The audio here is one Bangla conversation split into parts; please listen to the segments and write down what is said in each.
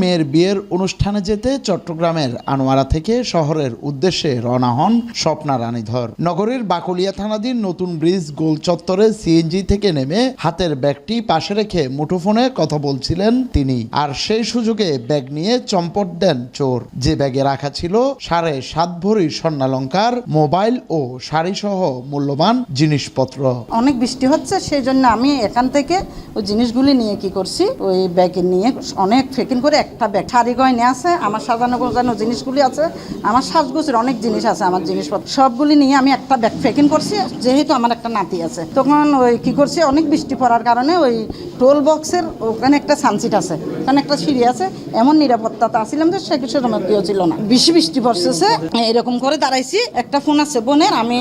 মেয়ের বিয়ের অনুষ্ঠানে যেতে চট্টগ্রামের আনোয়ারা থেকে শহরের উদ্দেশ্যে রওনা হন স্বপ্না রানীধর। নগরীর বাকুলিয়া থানাধীন নতুন ব্রিজ গোল চত্বরে সিএনজি থেকে নেমে হাতের ব্যাগটি পাশে রেখে মুঠোফোনে কথা বলছিলেন তিনি। আর সেই সুযোগে ব্যাগ নিয়ে চম্পট দেন চোর। যে ব্যাগে রাখা ছিল সাড়ে সাত ভরি স্বর্ণালঙ্কার, মোবাইল ও শাড়িসহ মূল্যবান জিনিসপত্র। অনেক বৃষ্টি হচ্ছে সেই জন্য আমি এখান থেকে ওই জিনিসগুলি নিয়ে কি করছি, ওই ব্যাগে নিয়ে অনেক ফেকিং করে একটা ব্যাগ, শাড়ি গয়না আছে, আমার সাজানো গোজানো জিনিসগুলি আছে, আমার সাজগোজের অনেক জিনিস আছে আমার জিনিসপত্র। সবগুলি নিয়ে আমি একটা ব্যাগ ফেকিং করছি, যেহেতু আমার একটা নাতি আছে। তখন ওই কী করছি, অনেক বৃষ্টি পড়ার কারণে ওই টোল বক্সের ওখানে একটা সানসিট আছে, ওখানে একটা সিঁড়ি আছে, এমন নিরাপত্তাতে আসছিলাম যে সে কিছু কেউ ছিল না। বেশি বৃষ্টি পড়তেছে, এরকম করে দাঁড়াইছি, একটা ফোন আছে বোনের, আমি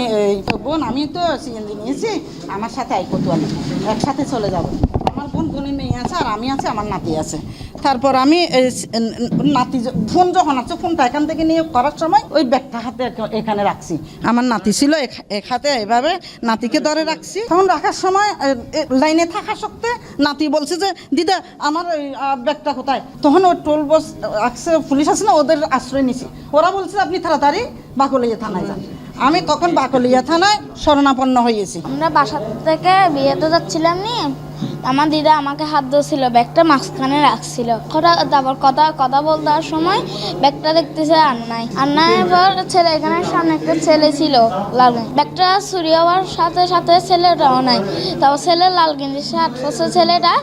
বোন, আমি তো সিএনজি নিয়েছি, আমার সাথে আইকো একসাথে চলে যাব। বোন বোনের মেয়ে আছে আর আমি আছে, আমার নাতি আছে। তারপর আমি নাতি ফোন যখন আছে ফোনটা এখান থেকে নিয়ে করার সময় ওই ব্যাগটা হাতে এখানে রাখছি। আমার নাতি ছিল এক- হাতে এভাবে নাতিকে ধরে রাখছি। তখন রাখার সময় লাইনে থাকা সত্ত্বে নাতি বলছে যে, দিদা, আমার ওই ব্যাগটা কোথায়? তখন ওই টোল বস আসছে, পুলিশ আছে না, ওদের আশ্রয় নিছি। ওরা বলছে, আপনি তাড়াতাড়ি বাকলিয়া থানায় যান। আমি তখন বাকলিয়া থানায় শরণাপন্ন হয়েছি আমরা বাসা থেকে বিয়েতে যাচ্ছিলাম নি। আমার দিদা আমাকে হাত ধরছিল, ব্যাগটা মাঝখানে রাখছিল। হঠাৎ তারপর কথা কথা বলতে যাওয়ার সময় ব্যাগটা দেখতেছে আর নাই আর নাই এবার ছেলে, এখানে সামনে একটা ছেলে ছিল লাল ব্যাগটা চুরি হওয়ার সাথে সাথে ছেলেটাও নাই। তারপর ছেলে লাল গেঞ্জি সাত বছর ছেলেটা,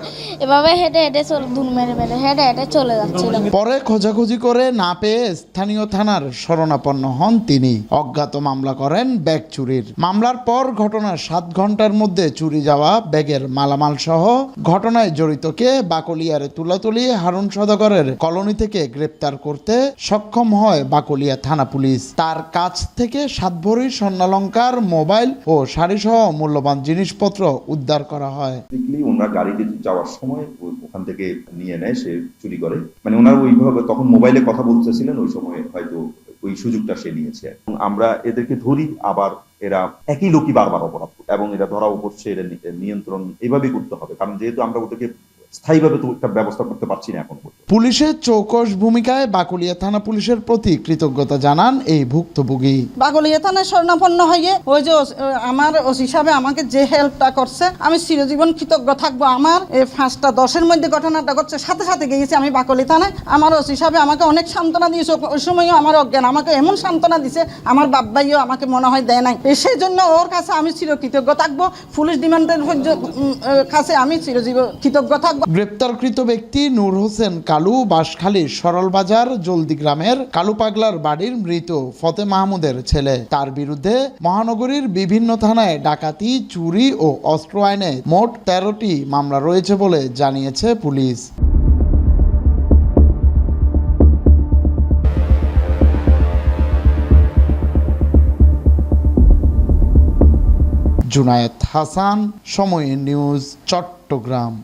এভাবে হেঁটে হেঁটে চলে দুল মেরে মেরে হেঁটে হেঁটে চলে যাচ্ছিল। পরে খোঁজাখুঁজি করে না পেয়ে স্থানীয় থানার শরণাপন্ন হন তিনি। অজ্ঞাত মামলা করেন ব্যাগ চুরির। মামলার পর ঘটনার সাত ঘণ্টার মধ্যে চুরি যাওয়া ব্যাগের মালামাল সহ ঘটনায় জড়িতকে বাকলিয়ারে তুলাতুলি হারুন সদাগরের কলোনি থেকে গ্রেপ্তার করতে সক্ষম হয় বাকলিয়া থানা পুলিশ। তার কাছ থেকে সাত ভরি স্বর্ণালঙ্কার, মোবাইল ও শাড়িসহ মূল্যবান জিনিসপত্র উদ্ধার করা হয়। ওনার গাড়িতে যাওয়ার সময় ওখান থেকে নিয়ে নেয়, সে চুরি করে। মানে ওনার ওইভাবে তখন মোবাইলে কথা বলতেছিলেন, ওই সময় হয়তো ওই সুযোগটা সে নিয়েছে। আমরা এদেরকে ধরি, আবার এরা একই লোকই বারবার অপরাধ এবং এটা ধরাও পড়ছে এটা নিয়ন্ত্রণ এভাবেই করতে হবে। কারণ যেহেতু আমরা ওদেরকে স্থায়ীভাবে তো একটা ব্যবস্থা করতে পারছি না এখন পুলিশের চৌকস ভূমিকায় বাকুলিয়া থানা পুলিশের প্রতি কৃতজ্ঞতা জানান এই ভুক্তভোগী। বাগলিয়া থানায় স্বর্ণাপন্ন হয়ে ওই যে আমার ওসি হিসাবে আমাকে যে হেল্পটা করছে আমি চিরজীবন কৃতজ্ঞ থাকব। আমার এই পাঁচটা দশের মধ্যে ঘটনাটা ঘটছে সাথে সাথে গিয়েছি আমি বাকলি থানায়। আমার ওসি হিসাবে আমাকে অনেক সান্ত্বনা দিয়েছে। ও- ওই সময়ও আমার অজ্ঞান আমাকে এমন সান্ত্বনা দিছে আমার বাব্বাইও আমাকে মনে হয় দেয় নাই। সেই জন্য ওর কাছে আমি চিরকৃতজ্ঞ থাকব। পুলিশ ডিমান্ডের কাছে আমি চিরজীবন কৃতজ্ঞ থাকব। গ্রেপ্তারকৃত ব্যক্তি নূর হোসেন কালু বাঁশখালীর সরলবাজার জলদি গ্রামের কালু পাগলার বাড়ির মৃত ফতে মাহমুদের ছেলে। তার বিরুদ্ধে মহানগরীর বিভিন্ন থানায় ডাকাতি, চুরি ও অস্ত্র আইনে মোট তেরোটি মামলা রয়েছে বলে জানিয়েছে পুলিশ। জুনায়েদ হাসান, সময় নিউজ, চট্টগ্রাম।